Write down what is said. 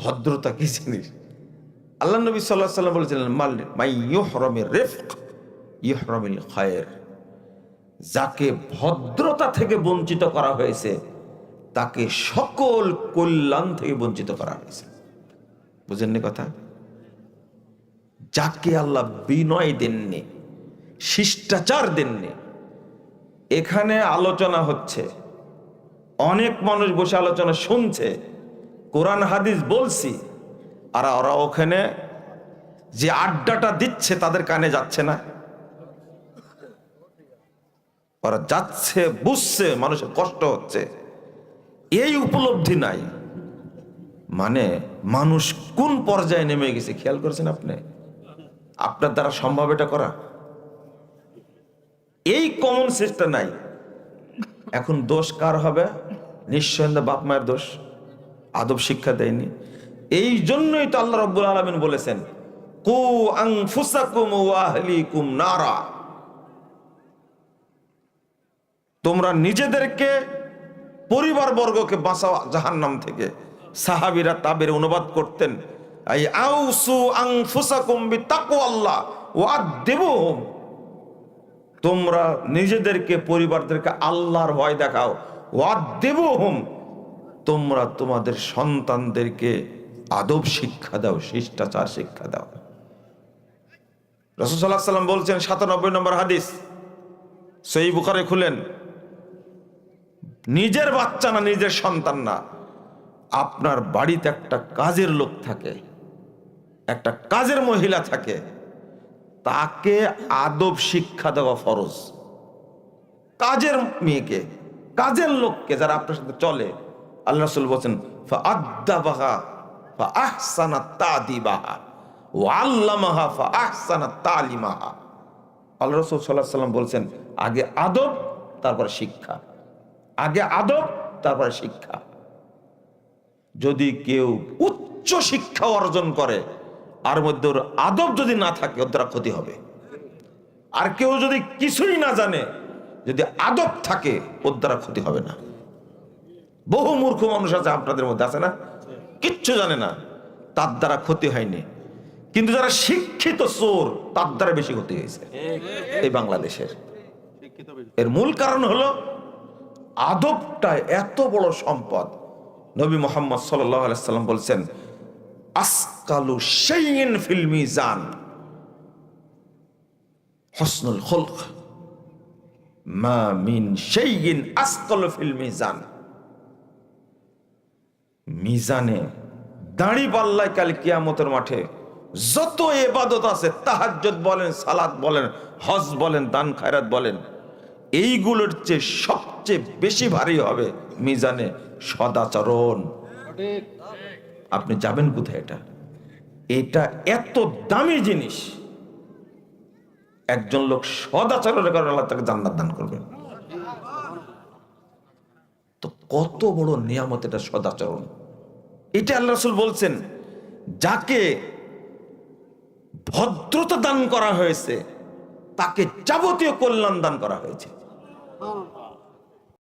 ভদ্রতা কি জিনিস? আল্লাহ নবী সাল্লাহ সাল্লাম বলেছিলেন, মাল মাই ইহরমের রেফক ইহরমিল খায়ের। যাকে ভদ্রতা থেকে বঞ্চিত করা হয়েছে, তাকে সকল কল্যাণ থেকে বঞ্চিত করা হয়েছে। বুঝেননি কথা? যাকে আল্লাহ বিনয় দেননি, শিষ্টাচার দেননি, এখানে আলোচনা হচ্ছে, অনেক মানুষ বসে আলোচনা শুনছে কোরআন হাদিস বলছি, আর ওরা ওখানে যে আড্ডাটা দিচ্ছে তাদের কানে যাচ্ছে না। ওরা যাচ্ছে, বুঝছে, মানুষের কষ্ট হচ্ছে। এই উপলব্ধি নাই। মানে মানুষ কোন পর্যায়ে নেমে গেছে, খেয়াল করেছেন আপনি? আপনার দ্বারা সম্ভব এটা করা? এই কমন সেন্সটা নাই। এখন দোষ কার হবে? নিঃসন্দেহে বাপ মায়ের দোষ। আদব শিক্ষা দেয়নি। এই জন্যই তো আল্লাহ রব্বুল আলমিন বলেছেন, কু আং ফুসাকুম ওয়াহলিকুম নারা। তোমরা নিজেদেরকে, পরিবার বর্গকে বাঁচাও জাহান্নাম থেকে। সাহাবিরা তাবের অনুবাদ করতেন আউসু আং তাকওয়াল্লাহ ওয়াদ্দিবুহুম তোমরা নিজেদেরকে, পরিবারদেরকে আল্লাহর ভয় দেখাও ওয়াদ্দিবুহুম তোমরা তোমাদের সন্তানদেরকে আদব শিক্ষা দাও, শিষ্টাচার শিক্ষা দাও। রসুল্লাহ সাল্লাম বলছেন, সাতানব্বই নম্বর হাদিস সেই বুখারে খুলেন, নিজের বাচ্চা না নিজের সন্তান না, আপনার বাড়িতে একটা কাজের লোক থাকে, একটা কাজের মহিলা থাকে, তাকে আদব শিক্ষা দেওয়া ফরজ। কাজের মেয়েকে, কাজের লোককে যারা আপনার সাথে চলে আল্লাহ রসুল বলছেন ফা বলছেন, আগে আদব, তারপরে শিক্ষা। আগে আদব, তারপরে শিক্ষা। যদি কেউ উচ্চ শিক্ষা অর্জন করে আর মধ্যে ওর আদব যদি না থাকে, ওর দ্বারা ক্ষতি হবে। আর কেউ যদি কিছুই না জানে, যদি আদব থাকে, ওর দ্বারা ক্ষতি হবে না। বহু মূর্খ মানুষ আছে আপনাদের মধ্যে, আছে না? কিচ্ছু জানে না। তার দ্বারা ক্ষতি হয়নি। কিন্তু যারা শিক্ষিত চোর, তার দ্বারা বেশি ক্ষতি হয়েছে এই বাংলাদেশের। এর মূল কারণ হলো আদবটা এত বড় সম্পদ। নবী মোহাম্মদ সাল্লাম বলছেন, আসকালু সেইন ফিল মিজান হসনুল খলক। মা মিন সেইন আসকালু ফিল মিজান। মিজানে দাড়ি পাল্লায় কাল কিয়ামতের মাঠে যত এবাদত আছে তাহাজ্জত বলেন, সালাত বলেন, হজ বলেন, দান খায়রাত বলেন, এইগুলোর চেয়ে সবচেয়ে বেশি ভারী হবে মিজানে সদাচরণ। আপনি যাবেন কোথায় এটা? এটা এত দামি জিনিস, একজন লোক সদাচরণের কারণে আল্লাহ তাকে জান্নাত দান করবেন কত বড় নিয়ামত এটা সদাচরণ। এটা আল্লাহ রসুল বলছেন, যাকে ভদ্রতা দান করা হয়েছে, তাকে যাবতীয় কল্যাণ দান করা হয়েছে।